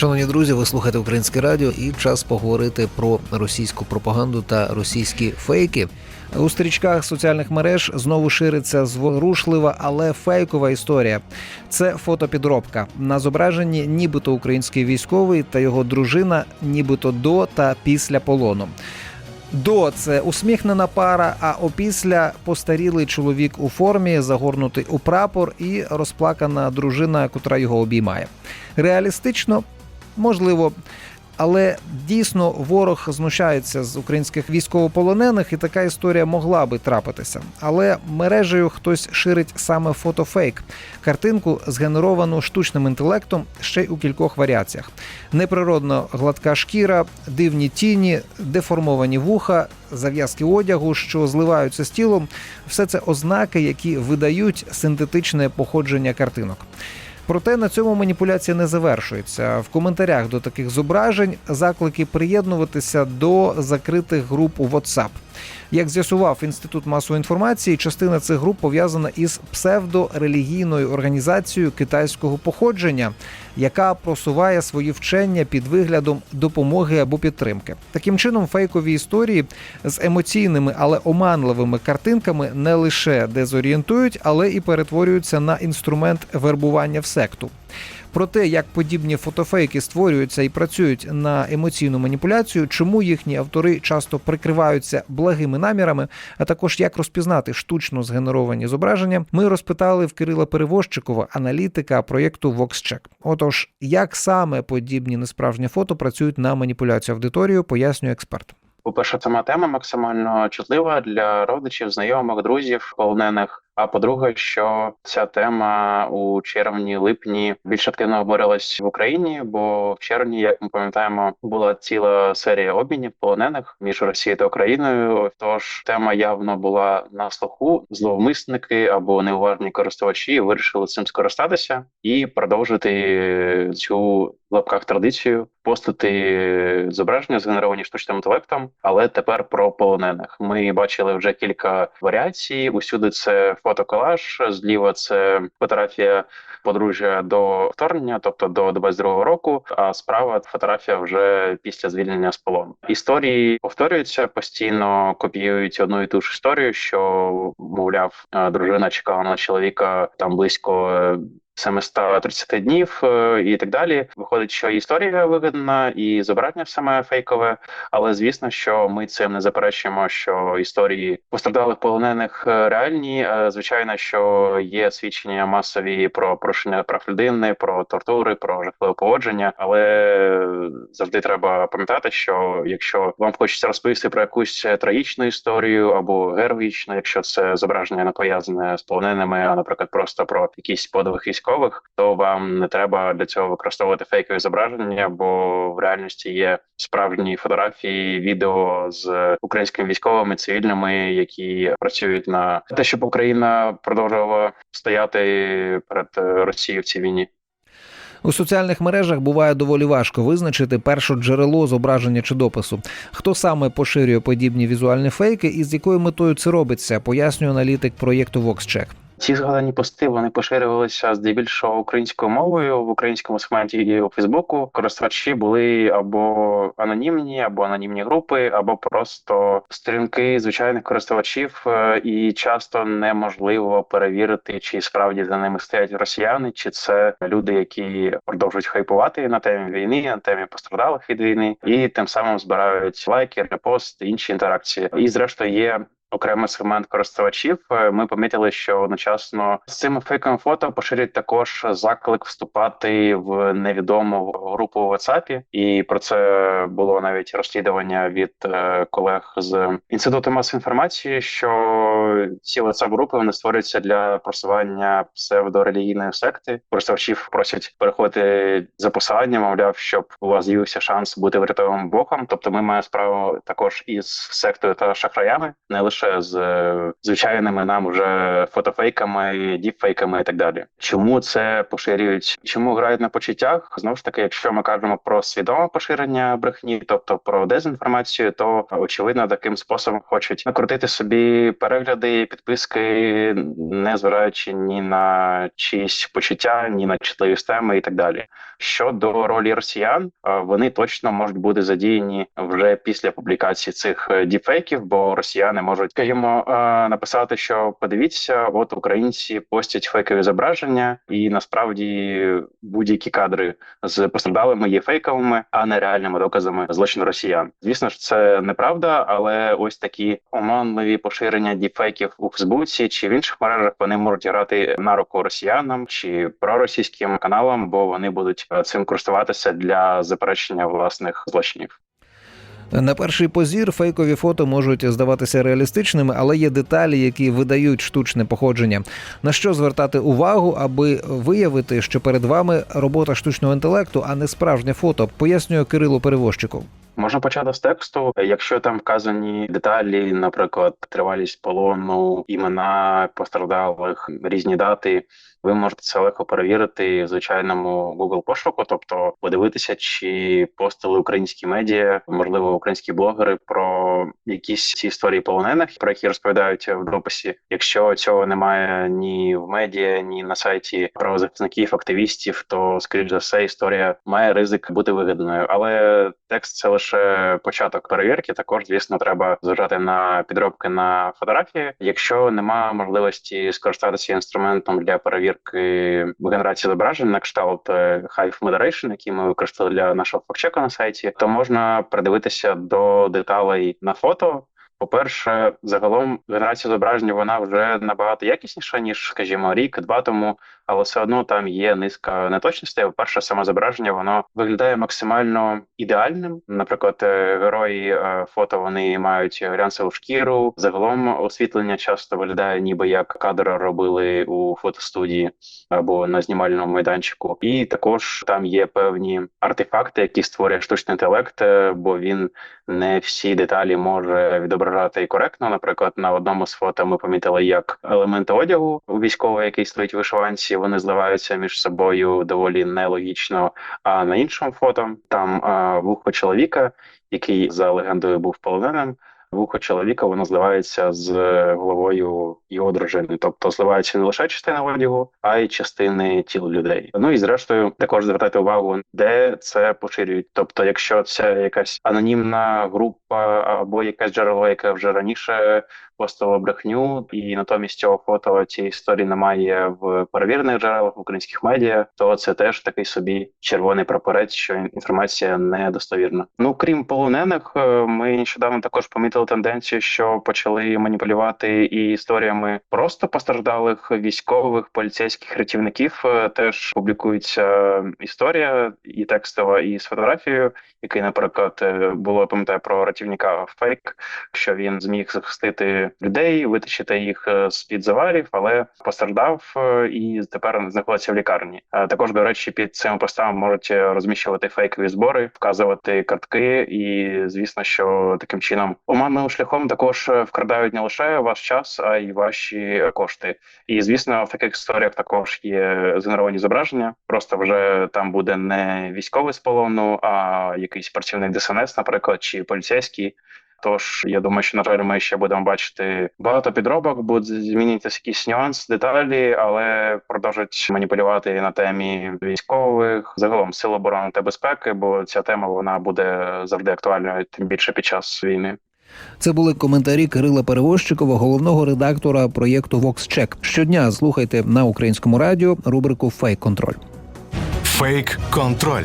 Шановні друзі, ви слухаєте українське радіо і час поговорити про російську пропаганду та російські фейки. У стрічках соціальних мереж знову шириться зворушлива, але фейкова історія. Це фотопідробка. На зображенні нібито український військовий та його дружина, нібито до та після полону. До це усміхнена пара, а опісля постарілий чоловік у формі, загорнутий у прапор, і розплакана дружина, котра його обіймає. Реалістично, можливо. Але дійсно ворог знущається з українських військовополонених, і така історія могла би трапитися. Але мережею хтось ширить саме фотофейк, картинку, згенеровану штучним інтелектом, ще й у кількох варіаціях: неприродно гладка шкіра, дивні тіні, деформовані вуха, зав'язки одягу, що зливаються з тілом все це ознаки, які видають синтетичне походження картинок. Проте на цьому маніпуляція не завершується. В коментарях до таких зображень заклики приєднуватися до закритих груп у WhatsApp. Як з'ясував інститут масової інформації, частина цих груп пов'язана із псевдорелігійною організацією китайського походження, яка просуває свої вчення під виглядом допомоги або підтримки. Таким чином, фейкові історії з емоційними, але оманливими картинками не лише дезорієнтують, але і перетворюються на інструмент вербування в секту. Про те, як подібні фотофейки створюються і працюють на емоційну маніпуляцію, чому їхні автори часто прикриваються благими намірами, а також як розпізнати штучно згенеровані зображення, ми розпитали в Кирила Перевозчикова, аналітика проєкту VoxCheck. Отож, як саме подібні несправжні фото працюють на маніпуляцію аудиторією, пояснює експерт. По-перше, сама тема максимально чутлива для родичів, знайомих, друзів, полонених. А по-друге, що ця тема у червні-липні більш активно обговорилась в Україні, бо в червні, як ми пам'ятаємо, була ціла серія обмінів полонених між Росією та Україною. Тож тема явно була на слуху. Зловмисники або неуважні користувачі вирішили цим скористатися і продовжити цю в лапках традицію постити зображення, згенеровані штучним інтелектом, але тепер про полонених. Ми бачили вже кілька варіацій. Усюди це фотоколаж, зліва це фотографія подружжя до вторгнення, тобто до 22-го року. А справа фотографія вже після звільнення з полону. Історії повторюються постійно, копіюють одну і ту ж історію, що мовляв, дружина чекала на чоловіка там близько. 730 днів е, і так далі. Виходить, що історія вигадана, і зображення саме фейкове. Але звісно, що ми цим не заперечуємо, що історії постраждалих полонених е, реальні. Е, Звичайно, що є свідчення масові про порушення прав людини, про тортури, про жахливе поводження. Але завжди треба пам'ятати, що якщо вам хочеться розповісти про якусь трагічну історію або героїчну, якщо це зображення не пов'язане з полоненими, а наприклад, просто про якісь подвиг військових, то вам не треба для цього використовувати фейкові зображення, бо в реальності є справжні фотографії, відео з українськими військовими цивільними, які працюють на те, щоб Україна продовжувала стояти перед Росією в цій війні. У соціальних мережах буває доволі важко визначити перше джерело зображення чи допису. Хто саме поширює подібні візуальні фейки і з якою метою це робиться, пояснює аналітик проєкту VoxCheck. Ці згадані пости вони поширювалися здебільшого українською мовою в українському сегменті і у Фейсбуку. Користувачі були або анонімні, або анонімні групи, або просто сторінки звичайних користувачів, і часто неможливо перевірити, чи справді за ними стоять росіяни, чи це люди, які продовжують хайпувати на темі війни, на темі постраждалих від війни, і тим самим збирають лайки, репости, інші інтеракції. І зрештою є окремий сегмент користувачів, е, ми помітили, що одночасно з цим фейком фото поширюють також заклик вступати в невідому групу в WhatsApp. і про це було навіть розслідування від е, колег з інституту масової інформації, що ці whatsapp групи вони створюються для просування псевдорелігійної секти. Користувачів просять переходити за посиланням, мовляв, щоб у вас з'явився шанс бути врятованим боком. Тобто, ми маємо справу також із сектою та шахраями, не лише з е, звичайними нам уже фотофейками, діпфейками і так далі. Чому це поширюють? Чому грають на почуттях? Знову ж таки, якщо ми кажемо про свідоме поширення брехні, тобто про дезінформацію, то очевидно таким способом хочуть накрутити собі перегляди, підписки, не зважаючи ні на чиїсь почуття, ні на чутливі теми і так далі. Щодо ролі росіян, е, вони точно можуть бути задіяні вже після публікації цих е, діпфейків, бо росіяни можуть, скажімо, е, написати, що подивіться, от українці постять фейкові зображення, і насправді будь-які кадри з постраждалими є фейковими, а не реальними доказами злочину росіян. Звісно ж, це неправда, але ось такі оманливі поширення діпфейків у Фейсбуці чи в інших мережах вони можуть грати на руку росіянам чи проросійським каналам, бо вони будуть е, цим користуватися для заперечення власних злочинів. На перший позір фейкові фото можуть здаватися реалістичними, але є деталі, які видають штучне походження. На що звертати увагу, аби виявити, що перед вами робота штучного інтелекту, а не справжнє фото, пояснює Кирило Перевозчиков. Можна почати з тексту, якщо там вказані деталі, наприклад, тривалість полону, імена постраждалих, різні дати. Ви можете це легко перевірити в звичайному Google пошуку, тобто подивитися, чи постили українські медіа, можливо, українські блогери про якісь ці історії полонених, про які розповідають в дописі. Якщо цього немає ні в медіа, ні на сайті правозахисників, активістів, то скоріш за все історія має ризик бути вигаданою. Але текст це лише початок перевірки. Також, звісно, треба зважати на підробки на фотографії. Якщо немає можливості скористатися інструментом для перевірки генерації зображень на кшталт е, Hive Moderation, який ми використали для нашого форчека на сайті, то можна придивитися до деталей на фото. По-перше, загалом генерація зображення вона вже набагато якісніша ніж, скажімо, рік, два тому, але все одно там є низка неточностей. По-перше, саме зображення воно виглядає максимально ідеальним. Наприклад, е, герої е, фото вони мають глянцеву шкіру. Загалом освітлення часто виглядає, ніби як кадр робили у фотостудії або на знімальному майданчику. І також там є певні артефакти, які створює штучний інтелект, е, бо він не всі деталі може відображати коректно. Наприклад, на одному з фото ми помітили, як елементи одягу у військового, який стоїть вишиванці, вони зливаються між собою доволі нелогічно. А на іншому фото там а, вухо чоловіка, який за легендою був полоненим. Вухо чоловіка воно зливається з головою його дружини, тобто зливається не лише частина одягу, а й частини тіл людей. Ну і зрештою також звертайте увагу, де це поширюють. Тобто, якщо це якась анонімна група або якесь джерело, яке вже раніше постало брехню, і натомість цього фото цієї історії немає в перевірених джерелах в українських медіа, то це теж такий собі червоний прапорець, що інформація недостовірна. Ну крім полонених, е, ми нещодавно також помітили тенденцію, що почали маніпулювати і історіями просто постраждалих військових поліцейських рятівників. Е, Теж публікується історія і текстова, і з фотографією, який, наприклад, е, було пам'ятаю про рятівника фейк, що він зміг захистити людей, витащити їх з під завалів, але постраждав е, і тепер знаходиться в лікарні. Е, Також до речі, під цими постами можуть розміщувати фейкові збори, вказувати картки, і звісно, що таким чином оманним шляхом також вкрадають не лише ваш час, а й ваші кошти. І звісно, в таких історіях також є згенеровані зображення. Просто вже там буде не військовий з полону, а якийсь працівник ДСНС, наприклад, чи поліцейський. Тож я думаю, що на жаль, ми ще будемо бачити багато підробок, будуть змінитися якісь нюанси, деталі, але продовжать маніпулювати на темі військових, загалом сил оборони та безпеки, бо ця тема вона буде завжди актуальною, тим більше під час війни. Це були коментарі Кирила Перевозчикова, головного редактора проєкту VoxCheck. Щодня слухайте на українському радіо рубрику Фейк контроль. Фейк контроль.